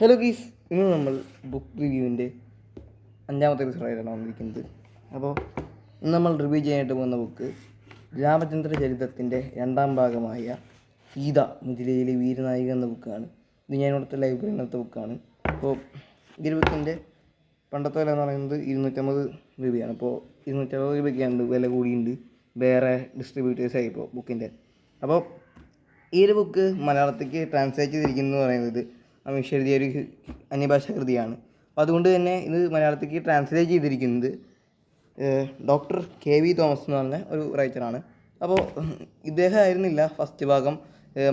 Hello ഗീസ് ഇന്ന് നമ്മൾ book റിവ്യൂവിന്റെ അഞ്ചാമത്തെ എപ്പിസോഡായിട്ടാണ് വന്നിരിക്കുന്നത്. അപ്പോൾ ഇന്ന് നമ്മൾ റിവ്യൂ ചെയ്യാനായിട്ട് പോകുന്ന ബുക്ക് രാമചന്ദ്ര ചരിത്രത്തിന്റെ രണ്ടാം ഭാഗമായ സീത മുതിരയിലെ വീരനായിക എന്ന ബുക്കാണ് ഇത് ഞാൻ ഇവിടുത്തെ ലൈബ്രറി നിന്നത്തെ ബുക്കാണ് അപ്പോൾ ഈ ബുക്കിന്റെ പണ്ടത്തെ വില എന്ന് പറയുന്നത് ഇരുന്നൂറ്റമ്പത് രൂപയാണ്. അപ്പോൾ ഇരുന്നൂറ്റമ്പത് രൂപയ്ക്കാണ് വില കൂടിയുണ്ട്. വേറെ ഡിസ്ട്രിബ്യൂട്ടേഴ്സായി ഇപ്പോൾ ബുക്കിന്റെ അപ്പോൾ ഈ ഒരു ബുക്ക് മലയാളത്തേക്ക് ട്രാൻസ്ലേറ്റ് ചെയ്തിരിക്കുന്നു എന്ന് പറയുന്നത് അമീഷ് എഴുതിയ ഒരു അന്യഭാഷാ കൃതിയാണ് അപ്പോൾ അതുകൊണ്ട് തന്നെ ഇത് മലയാളത്തിലേക്ക് ട്രാൻസ്ലേറ്റ് ചെയ്തിരിക്കുന്നത് ഡോക്ടർ കെ വി തോമസ് എന്ന് പറഞ്ഞ ഒരു റൈറ്ററാണ് അപ്പോൾ ഇദ്ദേഹം ആയിരുന്നില്ല ഫസ്റ്റ് ഭാഗം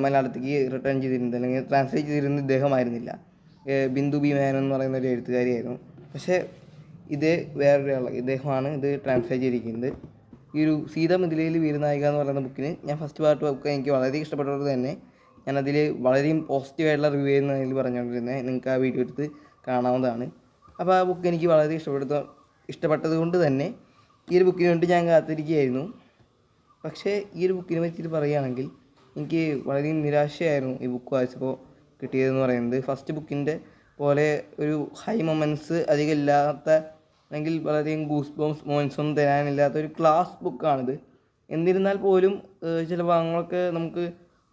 മലയാളത്തിലേക്ക് റിട്ടേൺ ചെയ്തിരുന്നത് അല്ലെങ്കിൽ ട്രാൻസ്ലേറ്റ് ചെയ്തിരുന്നത് ഇദ്ദേഹമായിരുന്നില്ല. ബിന്ദു ബി എന്ന് പറയുന്ന ഒരു എഴുത്തുകാരിയായിരുന്നു. പക്ഷേ ഇത് വേറൊരാൾ ഇദ്ദേഹമാണ് ഇത് ട്രാൻസ്ലേറ്റ് ചെയ്തിരിക്കുന്നത്. ഈ ഒരു സീത മിഥിലയിൽ വീരനായിക എന്ന് പറയുന്ന ബുക്കിന് ഞാൻ ഫസ്റ്റ് പാർട്ട് ബുക്ക് എനിക്ക് വളരെ ഇഷ്ടപ്പെട്ടത് തന്നെ ഞാനതിൽ വളരെയും പോസിറ്റീവായിട്ടുള്ള റിവ്യൂ ആയിരുന്നു അതിൽ പറഞ്ഞുകൊണ്ടിരുന്നത് നിങ്ങൾക്ക് ആ വീഡിയോ എടുത്ത് കാണാവുന്നതാണ്. അപ്പോൾ ആ ബുക്ക് എനിക്ക് വളരെ ഇഷ്ടപ്പെടുത്ത ഇഷ്ടപ്പെട്ടത് കൊണ്ട് തന്നെ ഈ ഒരു ബുക്കിന് വേണ്ടി ഞാൻ കാത്തിരിക്കുകയായിരുന്നു. പക്ഷേ ഈ ഒരു ബുക്കിനെ പറ്റിയിട്ട് പറയുകയാണെങ്കിൽ എനിക്ക് വളരെ നിരാശയായിരുന്നു ഈ ബുക്ക് വായിച്ചപ്പോൾ കിട്ടിയതെന്ന് പറയുന്നത്. ഫസ്റ്റ് ബുക്കിന്റെ പോലെ ഒരു ഹൈ മൊമെന്റ്സ് അധികം ഇല്ലാത്ത അല്ലെങ്കിൽ വളരെയും ഗൂസ് ബോംസ് മൊമെന്റ്സ് ഒന്നും തരാനില്ലാത്ത ഒരു ക്ലാസ് ബുക്കാണിത് എന്നിരുന്നാൽ പോലും ചില ഭാഗങ്ങളൊക്കെ നമുക്ക്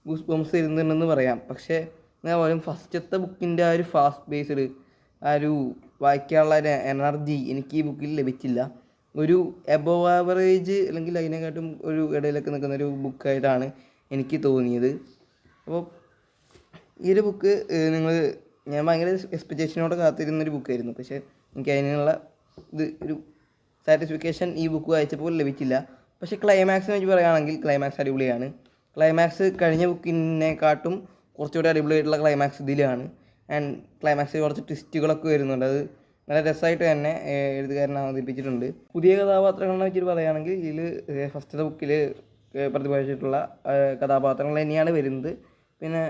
ഗൂസ് ബോംസ് തരുന്നുണ്ടെന്ന് പറയാം. പക്ഷേ എന്നാൽ പോലും ഫസ്റ്റത്തെ ബുക്കിന്റെ ആ ഒരു ഫാസ്റ്റ് ബേസ്ഡ് ആ ഒരു വായിക്കാനുള്ള ഒരു എനർജി എനിക്ക് ഈ ബുക്കിൽ ലഭിച്ചില്ല. ഒരു എബവ് ആവറേജ് അല്ലെങ്കിൽ അതിനെക്കാട്ടും ഒരു ഇടയിലൊക്കെ നിൽക്കുന്ന ഒരു ബുക്കായിട്ടാണ് എനിക്ക് തോന്നിയത്. അപ്പോൾ ഈ ഒരു ബുക്ക് നിങ്ങൾ ഞാൻ ഭയങ്കര എക്സ്പെക്റ്റേഷനോടെ കാത്തിരുന്നൊരു ബുക്കായിരുന്നു. പക്ഷേ എനിക്ക് അതിനുള്ള ഇത് ഒരു സാറ്റിസ്ഫിക്കേഷൻ ഈ ബുക്ക് വായിച്ചപ്പോൾ ലഭിച്ചില്ല. പക്ഷേ ക്ലൈമാക്സിനെ വെച്ച് പറയുകയാണെങ്കിൽ ക്ലൈമാക്സ് അടിപൊളിയാണ്. ക്ലൈമാക്സ് കഴിഞ്ഞ ബുക്കിനെക്കാട്ടും കുറച്ചുകൂടി അടിപൊളിയായിട്ടുള്ള ക്ലൈമാക്സ് ഇതിലാണ്. ആൻഡ് ക്ലൈമാക്സിൽ കുറച്ച് ട്വിസ്റ്റുകളൊക്കെ വരുന്നുണ്ട്. അത് നല്ല രസമായിട്ട് തന്നെ എഴുതുകാരൻ അവതരിപ്പിച്ചിട്ടുണ്ട്. പുതിയ കഥാപാത്രങ്ങളെ വെച്ചിട്ട് പറയുകയാണെങ്കിൽ ഇതിൽ ഫസ്റ്റത്തെ ബുക്കിൽ പ്രതിപാദിച്ചിട്ടുള്ള കഥാപാത്രങ്ങൾ തന്നെയാണ് വരുന്നത്. പിന്നെ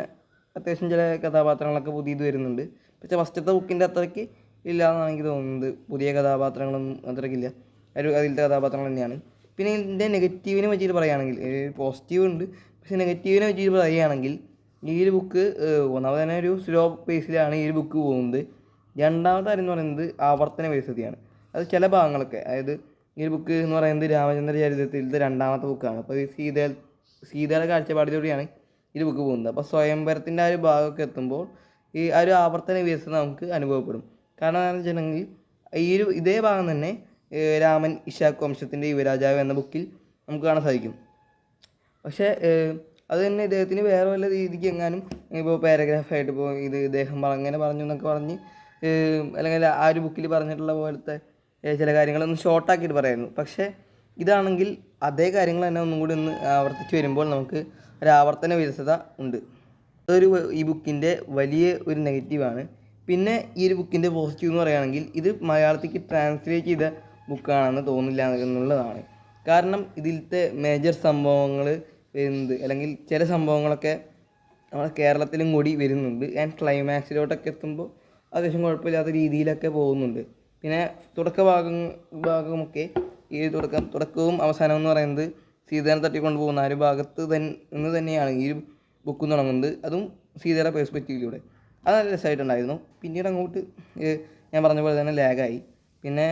അത്യാവശ്യം ചില കഥാപാത്രങ്ങളൊക്കെ പുതിയത് വരുന്നുണ്ട്. പക്ഷേ ഫസ്റ്റത്തെ ബുക്കിന്റെ അത്രയ്ക്ക് ഇല്ല എന്നാണ് എനിക്ക് തോന്നുന്നത്. പുതിയ കഥാപാത്രങ്ങളൊന്നും അത്രയ്ക്കില്ല ഒരു അതിലത്തെ കഥാപാത്രങ്ങൾ തന്നെയാണ്. പിന്നെ ഇതിന്റെ നെഗറ്റീവിനെ വെച്ചിട്ട് പറയുകയാണെങ്കിൽ പോസിറ്റീവ് ഉണ്ട്. പക്ഷേ നെഗറ്റീവിനെ വെച്ച് പറയുകയാണെങ്കിൽ ഈ ഒരു ബുക്ക് ഒന്നാമത് തന്നെ ഒരു സ്ലോ പേസിലാണ് ഈ ഒരു ബുക്ക് പോകുന്നത്. രണ്ടാമത്തെ കാര്യം എന്ന് പറയുന്നത് ആവർത്തന വേസതിയാണ് അത് ചില ഭാഗങ്ങളൊക്കെ അതായത് ഈ ഒരു ബുക്ക് എന്ന് പറയുന്നത് രാമചന്ദ്ര ചരിത്രത്തിലത്തെ രണ്ടാമത്തെ ബുക്കാണ് അപ്പോൾ ഈ സീത സീതയുടെ കാഴ്ചപ്പാടിലൂടെയാണ് ഈ ബുക്ക് പോകുന്നത്. അപ്പോൾ സ്വയംവരത്തിന്റെ ആ ഒരു ഭാഗമൊക്കെ എത്തുമ്പോൾ ഈ ആ ഒരു ആവർത്തന വികസനം നമുക്ക് അനുഭവപ്പെടും. കാരണം എന്താണെന്ന് വെച്ചിട്ടുണ്ടെങ്കിൽ ഈ ഒരു ഇതേ ഭാഗം തന്നെ രാമൻ ഇഷാക്ക് വംശത്തിന്റെ യുവരാജാവ് എന്ന ബുക്കിൽ നമുക്ക് കാണാൻ സാധിക്കും. പക്ഷേ അത് തന്നെ ഇദ്ദേഹത്തിന് വേറെ വല്ല രീതിക്ക് എങ്ങാനും ഇപ്പോൾ പാരഗ്രാഫായിട്ട് ഇപ്പോൾ ഇത് ഇദ്ദേഹം അങ്ങനെ പറഞ്ഞു എന്നൊക്കെ പറഞ്ഞ് അല്ലെങ്കിൽ ആ ഒരു ബുക്കിൽ പറഞ്ഞിട്ടുള്ള പോലത്തെ ചില കാര്യങ്ങളൊന്ന് ഷോർട്ടാക്കിയിട്ട് പറയുന്നു പക്ഷേ ഇതാണെങ്കിൽ അതേ കാര്യങ്ങൾ തന്നെ ഒന്നും കൂടി ഒന്ന് ആവർത്തിച്ച് വരുമ്പോൾ നമുക്ക് ഒരു ആവർത്തന വിരസത ഉണ്ട്. അതൊരു ഈ ബുക്കിന്റെ വലിയ ഒരു നെഗറ്റീവാണ് പിന്നെ ഈ ഒരു ബുക്കിന്റെ പോസിറ്റീവ് എന്ന് പറയുകയാണെങ്കിൽ ഇത് മലയാളത്തിലേക്ക് ട്രാൻസ്ലേറ്റ് ചെയ്ത ബുക്കാണെന്ന് തോന്നില്ല എന്നുള്ളതാണ്. കാരണം ഇതിലത്തെ മേജർ സംഭവങ്ങൾ വരുന്നത് അല്ലെങ്കിൽ ചില സംഭവങ്ങളൊക്കെ നമ്മുടെ കേരളത്തിലും കൂടി വരുന്നുണ്ട്. ആൻഡ് ക്ലൈമാക്സിലോട്ടൊക്കെ എത്തുമ്പോൾ അത്യാവശ്യം കുഴപ്പമില്ലാത്ത രീതിയിലൊക്കെ പോകുന്നുണ്ട്. പിന്നെ തുടക്ക ഭാഗം ഭാഗമൊക്കെ ഈ തുടക്കം തുടക്കവും അവസാനവും എന്ന് പറയുന്നത് സീതനെ തട്ടിക്കൊണ്ട് പോകുന്ന ആ ഒരു ഭാഗത്ത് തന്നെ നിന്ന് തന്നെയാണ് ഈ ഒരു ബുക്ക് തുടങ്ങുന്നത്. അതും സീതയുടെ പേഴ്സ്പെക്റ്റീവിലൂടെ അത് നല്ല രസമായിട്ടുണ്ടായിരുന്നു. പിന്നീട് അങ്ങോട്ട് ഞാൻ പറഞ്ഞ പോലെ തന്നെ ലാഗായി പിന്നെ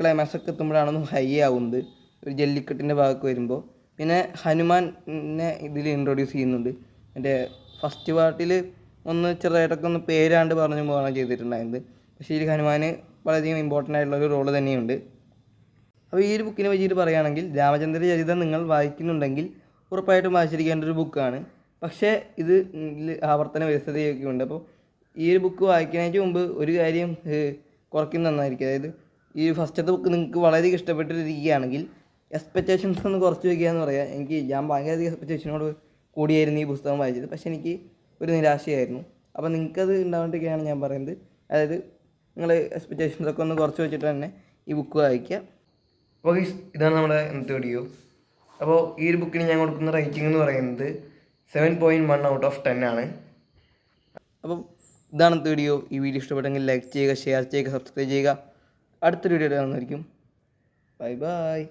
ക്ലൈമാക്സ് ഒക്കെ എത്തുമ്പോഴാണ് ഒന്ന് ഹൈ ആവുന്നത്. ഒരു ജല്ലിക്കെട്ടിന്റെ ഭാഗമൊക്കെ വരുമ്പോൾ. പിന്നെ ഹനുമാനെ ഇതിൽ ഇൻട്രൊഡ്യൂസ് ചെയ്യുന്നുണ്ട്. എന്റെ ഫസ്റ്റ് പാർട്ടിൽ ഒന്ന് ചെറുതായിട്ടൊക്കെ ഒന്ന് പേരാണ്ട് പറഞ്ഞു പോകാണ് ചെയ്തിട്ടുണ്ടായിരുന്നത്. പക്ഷേ ഇതിൽ ഹനുമാൻ വളരെയധികം ഇമ്പോർട്ടന്റ് ആയിട്ടുള്ള ഒരു റോൾ തന്നെയുണ്ട്. അപ്പോൾ ഈ ഒരു ബുക്കിനെ വെച്ചിട്ട് പറയുകയാണെങ്കിൽ രാമചന്ദ്ര ചരിതം നിങ്ങൾ വായിക്കുന്നുണ്ടെങ്കിൽ ഉറപ്പായിട്ടും വായിച്ചിരിക്കേണ്ട ഒരു ബുക്കാണ് പക്ഷേ ഇത് ആവർത്തന വ്യവസ്ഥതയൊക്കെ ഉണ്ട്. അപ്പോൾ ഈ ഒരു ബുക്ക് വായിക്കുന്നതിന് മുമ്പ് ഒരു കാര്യം കുറയ്ക്കുന്നത് നന്നായിരിക്കും. അതായത് ഈ ഫസ്റ്റത്തെ ബുക്ക് നിങ്ങൾക്ക് വളരെ ഇഷ്ടപ്പെട്ടിരിക്കുകയാണെങ്കിൽ എക്സ്പെക്റ്റേഷൻസ് ഒന്ന് കുറച്ച് വയ്ക്കുക എന്ന് പറയാം. എനിക്ക് ഞാൻ ഭയങ്കരധികം എക്സ്പെക്റ്റേഷനോട് കൂടിയായിരുന്നു ഈ പുസ്തകം വായിച്ചത്. പക്ഷേ എനിക്ക് ഒരു നിരാശയായിരുന്നു. അപ്പോൾ നിങ്ങൾക്കത് ഉണ്ടാവേണ്ടിയൊക്കെയാണ് ഞാൻ പറയുന്നത്. അതായത് നിങ്ങൾ എക്സ്പെക്റ്റേഷൻസ് ഒക്കെ ഒന്ന് കുറച്ച് വെച്ചിട്ട് തന്നെ ഈ ബുക്ക് വായിക്കുക. അപ്പോൾ ഇതാണ് നമ്മുടെ ഇന്നത്തെ വീഡിയോ അപ്പോൾ ഈ ഒരു ബുക്കിന് ഞാൻ കൊടുക്കുന്ന റേറ്റിംഗ് എന്ന് പറയുന്നത് seven point one out of ten ആണ്. അപ്പോൾ ഇതാണ് ഇന്നത്തെ വീഡിയോ ഈ വീഡിയോ ഇഷ്ടപ്പെട്ടെങ്കിൽ ലൈക്ക് ചെയ്യുക ഷെയർ ചെയ്യുക സബ്സ്ക്രൈബ് ചെയ്യുക. അടുത്തൊരു വീഡിയോ കാണുന്നതായിരിക്കും. Bye bye